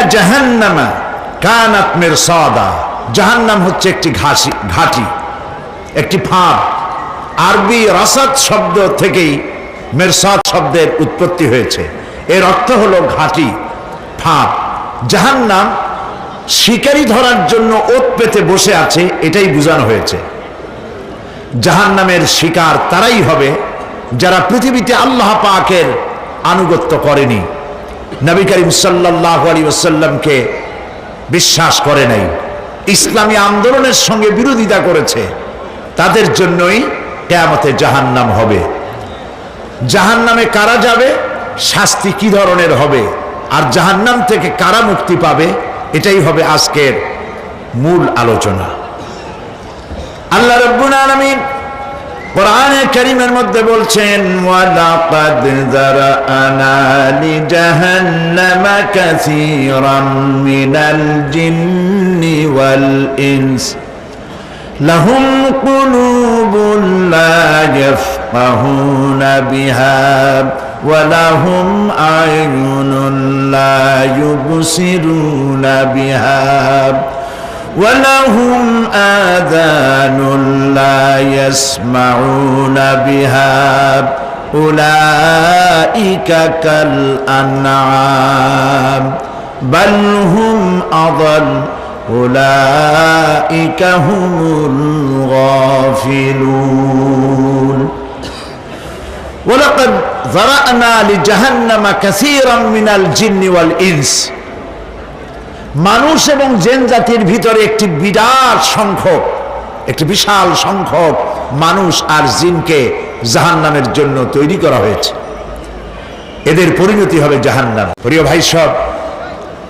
ইন্না জাহান্নামা হচ্ছে একটি ঘাসি ঘাটি, একটি ফাঁদ। আরবি রাসাদ শব্দ থেকেই মেরসাদ শব্দের উৎপত্তি হয়েছে। এর অর্থ ঘাটি, ফাঁদ। জাহান্নাম শিকারি ধরার জন্য ওত পেতে বসে আছে, এটাই বোঝানো হয়েছে। জাহান্নামের শিকার তারাই হবে যারা পৃথিবীতে আল্লাহ পাকের আনুগত্য করেনি। নবী করিম সাল্লাহ আলী ওসাল্লামকে বিশ্বাস করে নাই। ইসলামী আন্দোলনের সঙ্গে বিরোধিতা করেছে। তাদের জন্যই কেয়ামতে জাহান্নাম হবে। জাহান্নামে কারা যাবে? শাস্তি কি ধরনের হবে? আর জাহান্নাম থেকে কারা মুক্তি পাবে? এটাই হবে আজকের মূল আলোচনা। আল্লাহ রব্বুল আলামিন কোরআনে কারীমের মধ্যে বলছেন, ওয়ালাকাদ যারাআনা লিজাহান্নামা কাসীরাম মিনাল জিন্নি ওয়াল ইনস। লাহুম কুলুবুন লা ইয়াফকাহুনা বিহা ওয়ালাহুম আয়ুনুন লা ইউবসিরুনা বিহা। ولهم آذان لا يسمعون بها. أولئك كالأنعام بل هم أضل. أولئك هم الغافلون. ولقد ذرأنا لجهنم كثيرا من الجن والإنس. মানুষ এবং জেন জাতির ভিতরে একটি বিরাট সংখ্যক, একটি বিশাল সংখ্যক মানুষ আর জিনকে জাহান্নামের জন্য তৈরি করা হয়েছে। এদের পরিণতি হবে জাহান্নাম। প্রিয় ভাই সব,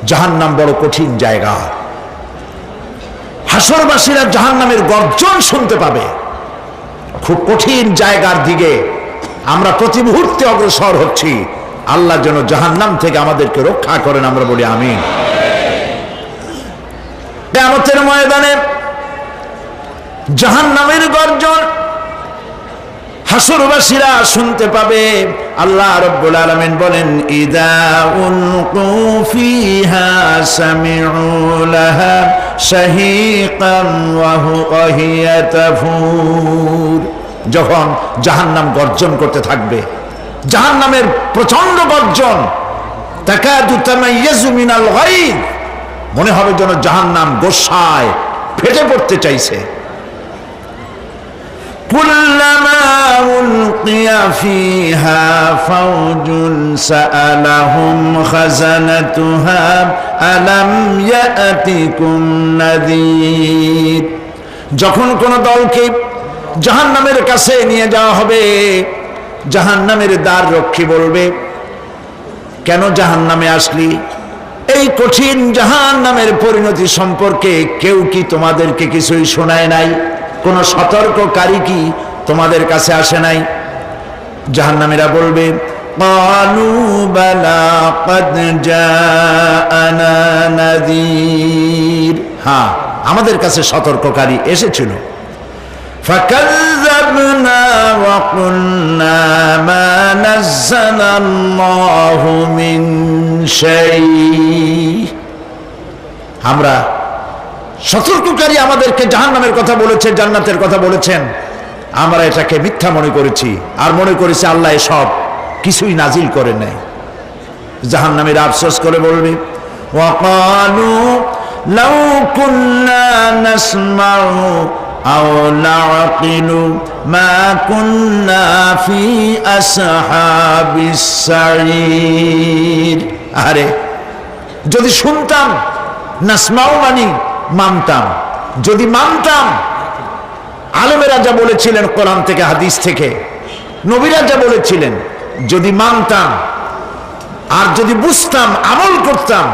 জাহান্নাম বড় কঠিন জায়গা। হাসরবাসীরা জাহান্নামের গর্জন শুনতে পাবে। খুব কঠিন জায়গার দিকে আমরা প্রতি মুহূর্তে অগ্রসর হচ্ছি। আল্লাহ যেন জাহান্নাম থেকে আমাদেরকে রক্ষা করেন, আমরা বলি আমিন। কেমতের ময়দানে জাহান নামের গর্জন হাসরবাসীরা শুনতে পাবে। আল্লাহ রব্বুল আলামিন বলেন, ইদা উলকু ফিহা সামিউ লাহা শাহীকান ওয়া গর্জন করতে থাকবে, জাহান্নামের প্রচণ্ড গর্জন, তাকাদু তামাইয়াজু মিনাল গায়ব। মনে হবে যেন জাহান নাম গোসায় ফেটে পড়তে চাইছে كلما ألقي فيها فوج سألهم خزنتها ألم يأتكم نذير যখন কোন দলকে জাহান্নামের কাছে নিয়ে যাওয়া হবে জাহান্নামের দ্বার রক্ষী বলবে কেন জাহান্নামে আসলি এই কঠিন জাহান নামের পরিণতি সম্পর্কে কেউ কি তোমাদেরকে কিছুই শোনায় নাই কোন সতর্ককারী কি তোমাদের কাছে আসে নাই জাহান্নামীরা বলবে قالوا بلى قد جاءنا نذير হ্যাঁ আমাদের কাছে সতর্ককারী এসেছিল فكذبنا وقلنا ما نزل الله من شيء আমরা সতর্ককারী আমাদেরকে জাহান্নামের কথা বলেছে জান্নাতের কথা বলেছেন আমরা এটাকে মিথ্যা মনে করেছি আর মনে করেছি আল্লাহ সব কিছুই নাজিল করে নাই জাহান্নামের আফসোস করে বলবে وقالوا لو كنا نسمع أو نعقل ما كنا في أصحاب السعير আরে যদি শুনতাম নাসমাও মানি মানতাম যদি মানতাম আলমেরা যা বলেছিলেন কোরআন থেকে হাদিস থেকে নবীরা যা বলেছিলেন যদি মানতাম আর যদি বুঝতাম আমল করতাম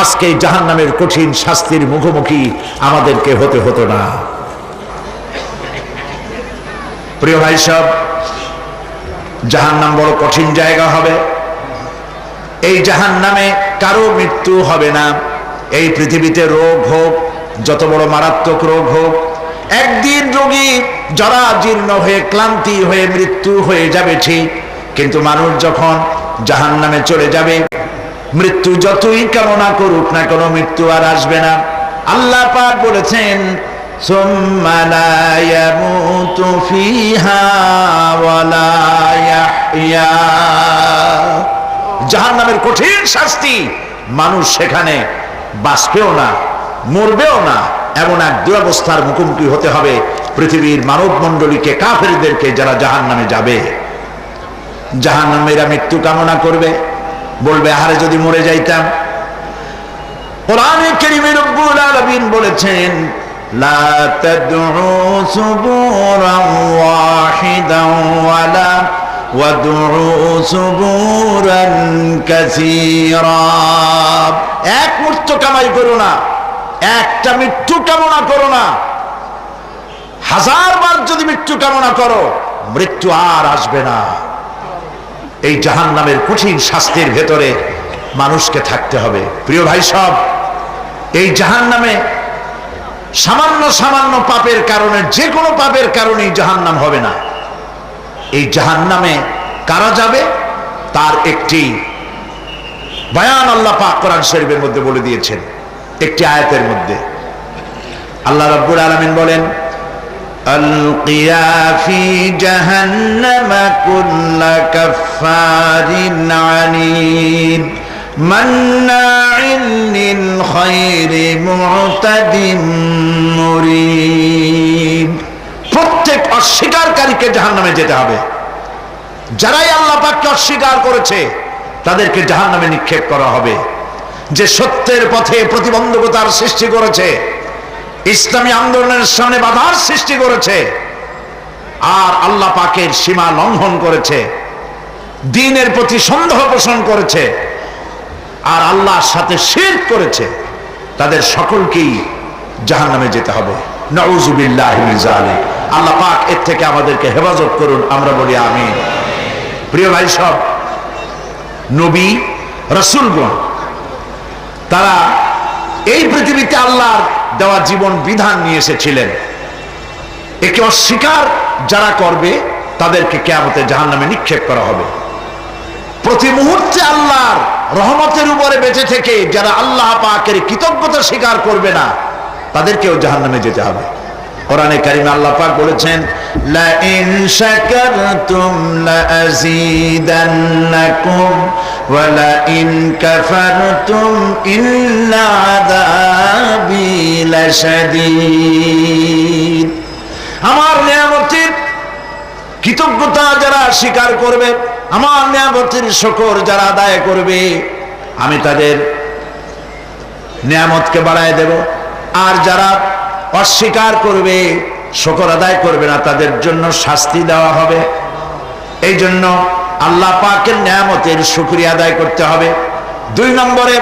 আজকে জাহান নামের কঠিন শাস্তির মুখোমুখি আমাদেরকে হতে হতো না প্রিয় ভাই সব জাহান নাম বড় কঠিন জায়গা হবে। এই জাহান নামে কারও মৃত্যু হবে না। এই পৃথিবীতে রোগ হোক, যত বড় মারাত্মক রোগ হোক, একদিন রোগী জরা জীর্ণ হয়ে, ক্লান্তি হয়ে, মৃত্যু হয়ে যাবে ঠিক। কিন্তু মানুষ যখন জাহান নামে চলে যাবে, মৃত্যু যতই কামনা করুক না কোনো, মৃত্যু আর আসবে না। আল্লাহ পাক বলেছেন ثم لا يموت فيها ولا يحيا জাহান্নামের কঠিন শাস্তি মানুষ সেখানে বাঁচবেও না মরবেও না এমন এক দুরবস্থার মুখোমুখি হতে হবে পৃথিবীর মানব মণ্ডলীকে কাফেরদেরকে যারা জাহান নামে যাবে জাহান নামেরা মৃত্যু কামনা করবে বলবে আহারে যদি মরে যাইতাম কোরআনে কারীমে রব্বুল আলামিন বলেছেন লা তাদউ সুবুরান ওয়াহিদান ওয়ালা ওয়াদউ সুবুরান কাসীরা এক মৃত্যু কামাই করো না, একটা মৃত্যু কামনা করো না। হাজার বার যদি মৃত্যু কামনা করো, মৃত্যু আর আসবে না। এই জাহান নামের কঠিন শাস্তির ভেতরে মানুষকে থাকতে হবে। প্রিয় ভাই সব, এই জাহান নামে সামান্য সামান্য পাপের কারণে, যে কোনো পাপের কারণেই জাহান নাম হবে না। এই জাহান নামে কারা যাবে? তার একটি বয়ান আল্লাহ পাক কোরআন শরীফের মধ্যে বলে দিয়েছেন, একটি আয়াতের মধ্যে। আল্লাহ রব্বুল আলমিন বলেন মন্না في جهنم كل كفار عنيد مناع للخير معتد مريب প্রত্যেক অস্বীকারীকে জাহান্নামে যেতে হবে যারাই আল্লাহ পাককে অস্বীকার করেছে তাদেরকে জাহান্নামে নিক্ষেপ করা হবে যে সত্যের পথে প্রতিবন্ধকতার সৃষ্টি করেছে ইসলামী আন্দোলনের সামনে বাধার সৃষ্টি করেছে আর আল্লাহ পাকের সীমা লঙ্ঘন করেছে দিনের প্রতি সন্দেহ পোষণ করেছে আর আল্লাহর সাথে শের করেছে, তাদের সকলকেই জাহান নামে যেতে হবে। আল্লাহ পাক এর থেকে আমাদেরকে হেফাজত করুন, আমরা বলি আমি প্রিয় ভাই সব, নবী, রসুলগণ, তারা এই পৃথিবীতে আল্লাহর দেওয়া জীবন বিধান নিয়ে এসেছিলেন। একে অস্বীকার যারা করবে, তাদেরকে কেয়ামতে জাহান নামে নিক্ষেপ করা হবে। প্রতি মুহূর্তে আল্লাহর রহমতের উপরে বেঁচে থেকে যারা আল্লাহ পাকের কৃতজ্ঞতা স্বীকার করবে না, তাদেরকেও জাহান নামে যেতে হবে। কোরআনে কারিমে আল্লাহ পাক বলেছেন লা ইন শাকারতুম লা আযীদান্নাকুম ওয়া লা ইন কাফারতুম ইন্না আযাবি লাশাদীদ। আমার নিয়ামতের কৃতজ্ঞতা যারা স্বীকার করবে আমার নিয়ামতের শকর যারা আদায় করবে, আমি তাদের নিয়ামতকে বাড়ায় দেব। আর যারা অস্বীকার করবে, শকর আদায় করবে না, তাদের জন্য শাস্তি দেওয়া হবে। এই জন্য আল্লাহ পাকের নিয়ামতের শুক্রিয়া আদায় করতে হবে। দুই নম্বরে,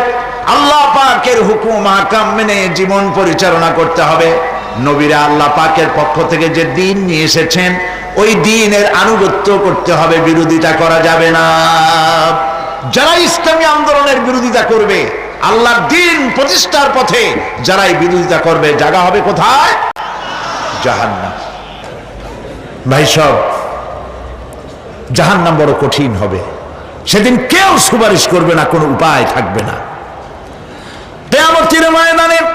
আল্লাহ পাকের হুকুম হাকাম মেনে জীবন পরিচালনা করতে হবে। নবীরা আল্লাহ পাকের পক্ষ থেকে যে দিন নিয়ে এসেছেন, ওই দিনের আনুগত্য করতে হবে, বিরোধিতা করা যাবে না। যারা ইসলামী আন্দোলনের বিরোধিতা করবে, আল্লাহর দিন প্রতিষ্ঠার পথে যারাই বিরোধিতা করবে, জায়গা হবে কোথায়? জাহান্নাম। ভাই সব, জাহান্নাম বড় কঠিন হবে। সেদিন কেউ সুপারিশ করবে না, কোনো উপায় থাকবে না। কেয়ামতের ময়দানে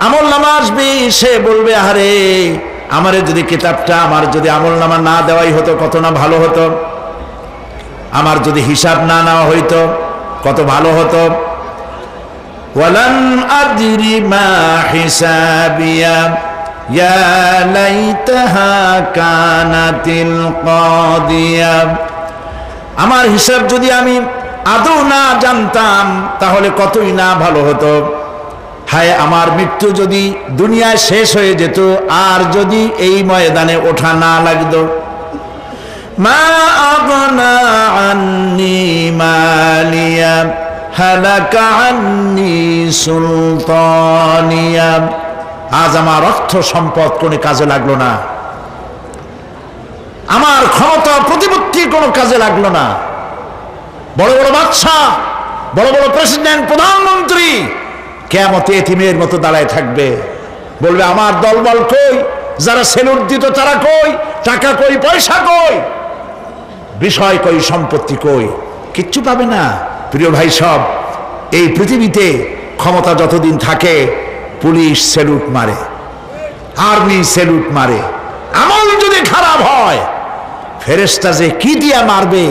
আমল নামা আসবে, সে বলবে আরে আমারে যদি কিতাবটা, আমার যদি আমল নামা না দেওয়াই হতো, কত না ভালো হতো? আমার যদি হিসাব না নেওয়া হইতো, কত ভালো হতো? আমার হিসাব যদি আমি আদৌ না জানতাম, তাহলে কতই না ভালো হতো? হায়, আমার মৃত্যু যদি দুনিয়ায় শেষ হয়ে যেত, আর যদি এই ময়দানে ওঠা না লাগত। মা আজ আমার অর্থ সম্পদ কোনো কাজে লাগল না। আমার ক্ষমতা প্রতিপত্তি কোনো কাজে লাগল না। বড় বড় বাদশাহ, বড় বড় প্রেসিডেন্ট, প্রধানমন্ত্রী কেমতে এতিমের মতো দাঁড়ায় থাকবে। বলবে, আমার দলবল কই? যারা সেলুট দিত তারা কই? টাকা কই? পয়সা কই? বিষয় কই? সম্পত্তি কই? কিচ্ছু পাবে না। প্রিয় ভাই সব, এই পৃথিবীতে ক্ষমতা যতদিন থাকে, পুলিশ সেলুট মারে, আর্মি সেলুট মারে। আমল যদি খারাপ হয় ফেরেস্তা যে কি দিয়া মারবে,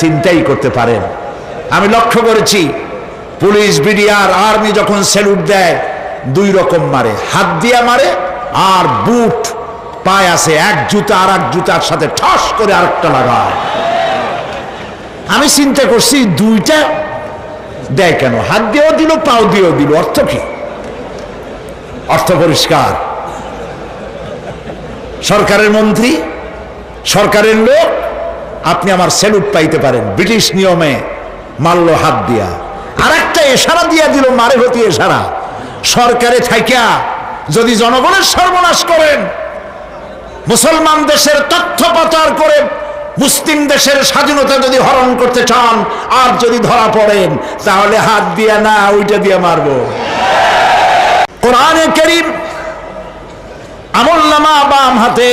চিন্তাই করতে পারেন। আমি লক্ষ্য করেছি পুলিশ, বিডিআর, আর্মি যখন সেলুট দেয়, দুই রকম মারে। হাত দিয়া মারে আর বুট পায় আছে, এক জুতা আর এক জুতার সাথে ঠস করে আরেকটা লাগায়। আমি চিন্তা করছি, দুইটা দেয় কেন? হাত দিয়েও দিল, পাও দিয়েও দিল, অর্থ কি? অর্থ পরিষ্কার। সরকারের মন্ত্রী, সরকারের লোক, আপনি আমার স্যালুট পাইতে পারেন, ব্রিটিশ নিয়মে মারল হাত দিয়া। আর একটা এশারা দিয়া দিল মারে হতি এশারা সরকারে থাইকা যদি জনগণের সর্বনাশ করেন, মুসলমান দেশের তথ্য পাচার করে মুসলিম দেশের স্বাধীনতা যদি হরণ করতে চান, আর যদি ধরা পড়েন, তাহলে হাত দিয়া না ওইটা দিয়ে মারবো। কোরআনে করিম আমল নামা বাম হাতে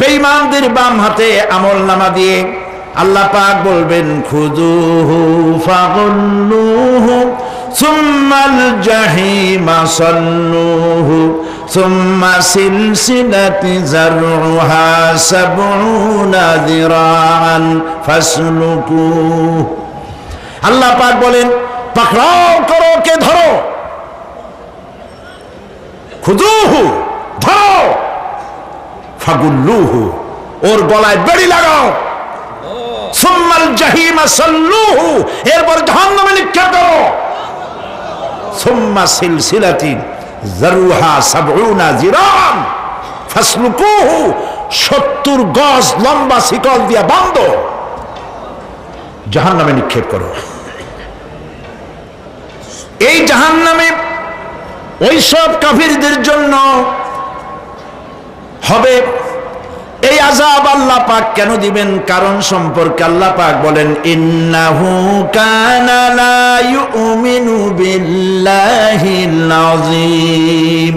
বেইমানদের বাম হাতে আমল নামা দিয়ে আল্লাহ পাক বলবেন খুদুহু ফাগুল্লুহু সুম্মাল জাহিমা সাল্লুহু সুম্মা সিলসিলাতি জারউহা সাবউনা যিরাআন ফাসলুকুহু। আল্লাহ পাক বলেন, পাকড়াও করো কে ধরো? খুদুহু ধরো। ফাগুল্লুহু, ওর গলায় বেড়ি লাগাও। সুম্মাল জাহিমা সাল্লুহু, এরপর জাহান্নামে নিক্ষেপ করো সুম্মা সিলসিলাতিন জারুহা সাবউনা জিরান ফাসলুকুহু 70 গজ লম্বা শিকল দিয়া বান্ধ। জাহান্নামে নিক্ষেপ করো। এই জাহান্নামে ওই সব কাফিরদের জন্য হবে এই আজাব আল্লাহ পাক কেন দিবেন? কারণ সম্পর্কে আল্লাহ পাক বলেন, ইন্নাহু কানা লা ইউমিনু বিল্লাহিল আযীম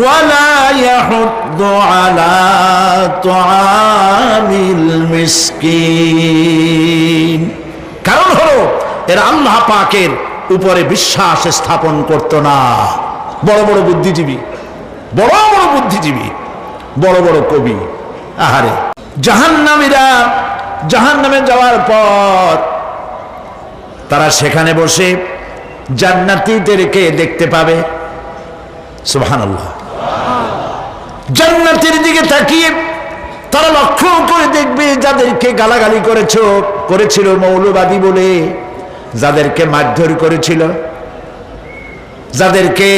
ওয়ালা ইয়াহুদ্দু আলা তুআমিল মিসকিন। কারণ হলো, এর আল্লাহ পাকের উপরে বিশ্বাস স্থাপন করত না। বড় বড় বুদ্ধিজীবী, বড় বড় বুদ্ধিজীবী, বড় বড় কবি। আহারে। জাহান্নামীরা জাহান্নামে যাওয়ার পর তারা সেখানে বসে জান্নাতীদেরকে দেখতে পাবে। সুবহানাল্লাহ। জান্নাতের দিকে তাকিয়ে তারা লক্ষ্য করে দেখবে যাদেরকে গালাগালি করেছ, করেছিল মৌলবাদী বলে, যাদেরকে মারধর করেছিল, যাদেরকে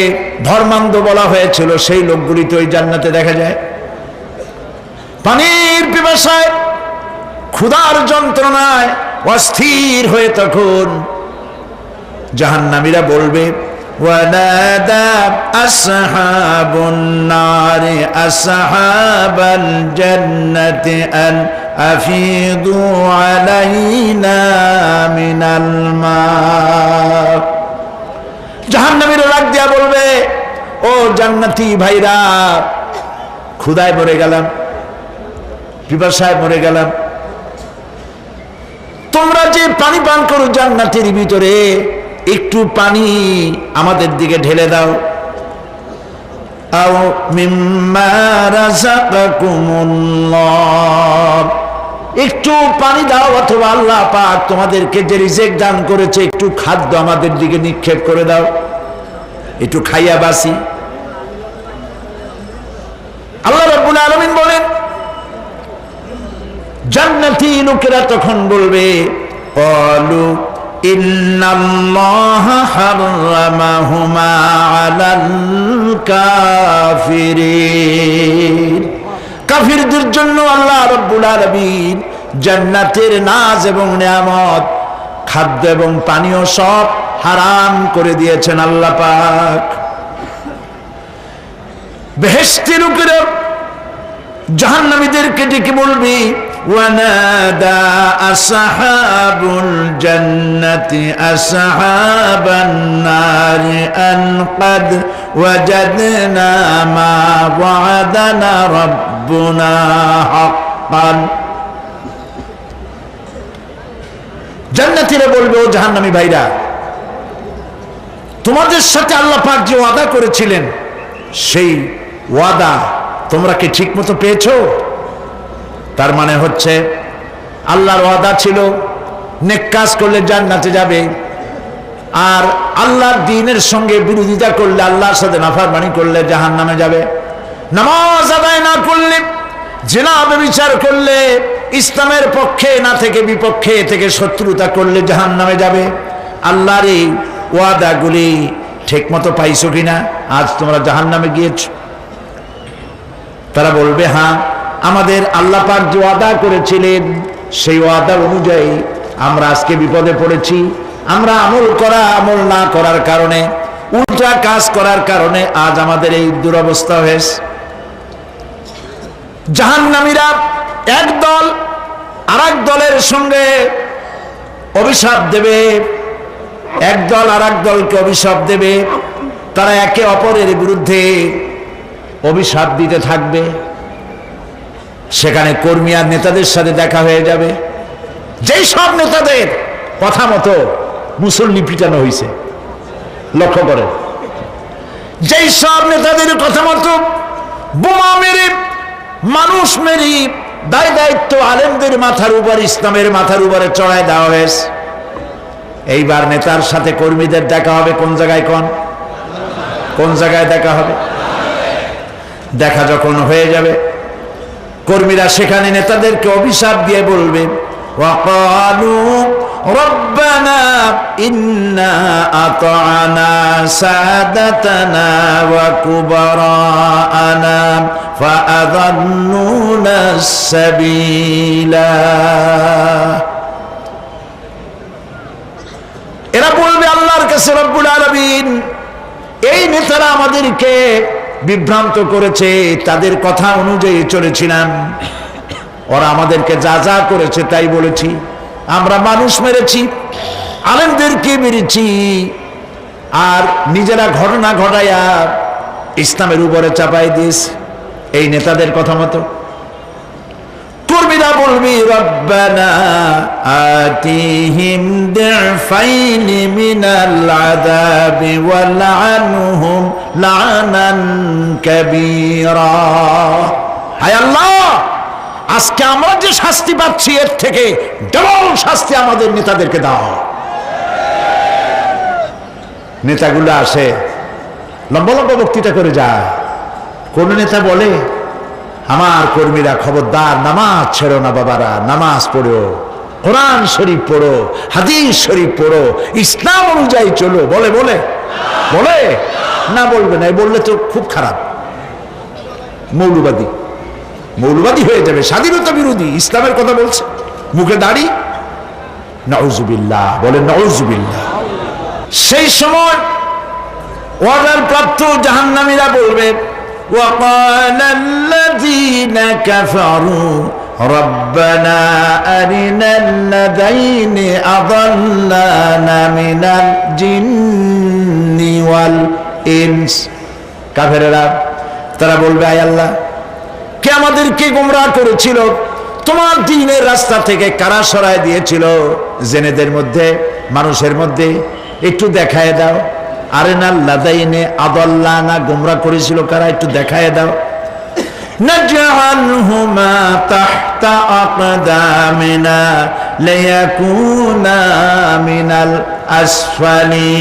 ধর্মান্ধ বলা হয়েছিল, সেই লোকগুলি তো ওই জান্নাতে দেখা যায়। পানির পিপাসায় ক্ষুধার যন্ত্রণায় অস্থির হয়ে তখন জাহান্নামীরা বলবে ونادى أصحاب النار أصحاب الجنة أن أفيضوا علينا من الماء জাহান্নামীরা রাগ দিয়া বলবে ও জান্নাতি ভাইরা ক্ষুদায় মরে গেলাম পিপাসায় মরে গেলাম। তোমরা যে পানি পান করো জান্নাতের ভিতরে, একটু পানি আমাদের দিকে ঢেলে দাও। একটু পানি দাও অথবা আল্লাহ পাক তোমাদেরকে যে রিজেক্ট দান করেছে, একটু খাদ্য আমাদের দিকে নিক্ষেপ করে দাও। একটু খাইয়া বাসি আল্লাহ রাব্বুল আলামিন বলেন লোকেরা তখন বলবে কাফিরদের জন্য আল্লাহ রব্বুল জান্নাতের নাজ এবং নিয়ামত, খাদ্য এবং পানীয় সব হারাম করে দিয়েছেন আল্লাহ পাক। বেহেস্তি লোকেরা জাহান্নামীদেরকে ডেকে বলবি ونادى أصحاب الجنة أصحاب النار أن قد وجدنا ما وعدنا ربنا حقا জান্নাতীরা বলবে ও জাহান্নামী ভাইরা তোমাদের সাথে আল্লাহ পাক যে ওয়াদা করেছিলেন সেই ওয়াদা তোমরা কি ঠিক মতো পেয়েছো তার মানে হচ্ছে, আল্লাহর ওয়াদা ছিল, নেক কাজ করলে জান্নাতে যাবে, আর আল্লাহর দিনের সঙ্গে বিরোধিতা করলে আল্লাহর সাথে নাফারমানি করলে জাহান নামে যাবে। নামাজ আদায় না করলে, জেনা বিচার করলে, ইসলামের পক্ষে না থেকে বিপক্ষে থেকে শত্রুতা করলে জাহান নামে যাবে। আল্লাহর এই ওয়াদাগুলি ঠিক মতো পাইছো কিনা? আজ তোমরা জাহান নামে গিয়েছ। তারা বলবে হ্যাঁ আমাদের আল্লাহ পাক যে ওয়াদা করেছিলেন, সেই ওয়াদা অনুযায়ী আমরা আজকে বিপদে পড়েছি। আমরা আমল করা, আমল না করার কারণে, উল্টা কাজ করার কারণে আজ আমাদের এই দুরবস্থা হয়েছে। জাহান্নামীরা এক দল আর দলের সঙ্গে অভিশাপ দেবে। এক দল আর দলকে অভিশাপ দেবে। তারা একে অপরের বিরুদ্ধে অভিশাপ দিতে থাকবে। সেখানে কর্মী আর নেতাদের সাথে দেখা হয়ে যাবে। যেই সব নেতাদের কথা মতো মুসল্লি পিটানো হয়েছে লক্ষ্য করে যেই সব নেতাদের কথা মতো বোমা মেরে, মানুষ মেরি, দায় দায়িত্ব আলেমদের মাথার উপর, ইসলামের মাথার উপরে চড়ায় দেওয়া হয়েছে। এইবার নেতার সাথে কর্মীদের দেখা হবে কোন জায়গায় কোন? কোন জায়গায় দেখা হবে? দেখা যখন হয়ে যাবে কর্মীরা সেখানে নেতাদেরকে অভিশাপ দিয়ে বলবে وقالوا ربنا إنا أطعنا سادتنا وكبراءنا فأضلونا السبيلا এরা বলবে আল্লাহর কাছে রব্বুল আলমিন এই নেতারা আমাদেরকে বিভ্রান্ত করেছে, তাদের কথা অনুযায়ী চলেছিলাম। ওরা আমাদেরকে যা যা করেছে তাই বলেছি। আমরা মানুষ মেরেছি, আলেমদেরকে মেরেছি, আর নিজেরা ঘটনা ঘটাইয়া ইসলামের উপরে চাপাই দিস এই নেতাদের কথা মতো। বলবি, রব্বানা আজকে আমরা যে শাস্তি পাচ্ছি, এর থেকে ডবল শাস্তি আমাদের নেতাদেরকে দাও। নেতাগুলো আসে, লম্বা লম্বা বক্তৃতা করে যায়। কোন নেতা বলে আমার কর্মীরা খবরদার, নামাজ ছেড়ো না বাবারা, নামাজ পড়ো। কোরআন শরীফ পড়ো, হাদিস শরীফ পড়ো, ইসলাম অনুযায়ী চলো। বলে বলে? বলে? না বলবে না বললে তো খুব খারাপ। মৌলবাদী। মৌলবাদী হয়ে যাবে, স্বাধীনতা বিরোধী। ইসলামের কথা বলছে। মুখে দাড়ি? নজুবিল্লাহ বলে নজুবিল্লাহ সেই সময় অর্ডার প্রাপ্ত জাহান্নামীরা বলবে وقال الذين كفروا ربنا أرنا الذين أضلانا من الجن والإنس কাফেরেরা তারা বলবে আয় আল্লাহ কে আমাদেরকে গোমরা করেছিল তোমার দিনের রাস্তা থেকে কারা সরায় দিয়েছিল জেনেদের মধ্যে মানুষের মধ্যে একটু দেখায় দাও আরে না লাদাইনে আদল্লা না গোমরা করেছিল কারা একটু দেখায় দাও نجعلهما تحت أقدامنا ليكونا من الأسفلين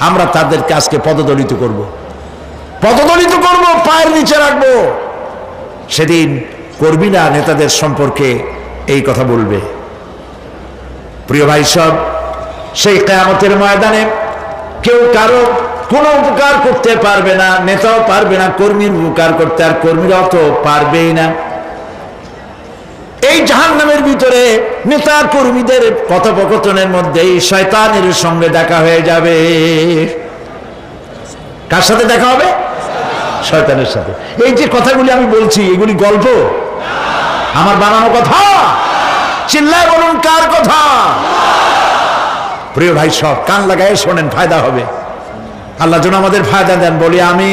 আমরা তাদেরকে আজকে পদদলিত করব পদদলিত করব পায়ের নিচে রাখবো সেদিন কর্মীরা নেতাদের সম্পর্কে এই কথা বলবে প্রিয় ভাই সব সেই কেয়ামতের ময়দানে কেউ কারও কোনো উপকার করতে পারবে না, নেতাও পারবে না, কর্মীর উপকার করতে, আর কর্মীরাও তো পারবেই না। এই জাহান নামের ভিতরে নেতা কর্মীদের কথোপকথনের মধ্যেই শয়তানের সঙ্গে দেখা হয়ে যাবে। কার সাথে দেখা হবে? শয়তানের সাথে। এই যে কথাগুলি আমি বলছি, এগুলি গল্প? আমার বানানো কথা? চিল্লায় বলুন, কার কথা? প্রিয় ভাই সব, কান লাগায় শোনেন, ফায়দা হবে। আল্লাহ যেন আমাদের ফায়দা দেন, বলি আমি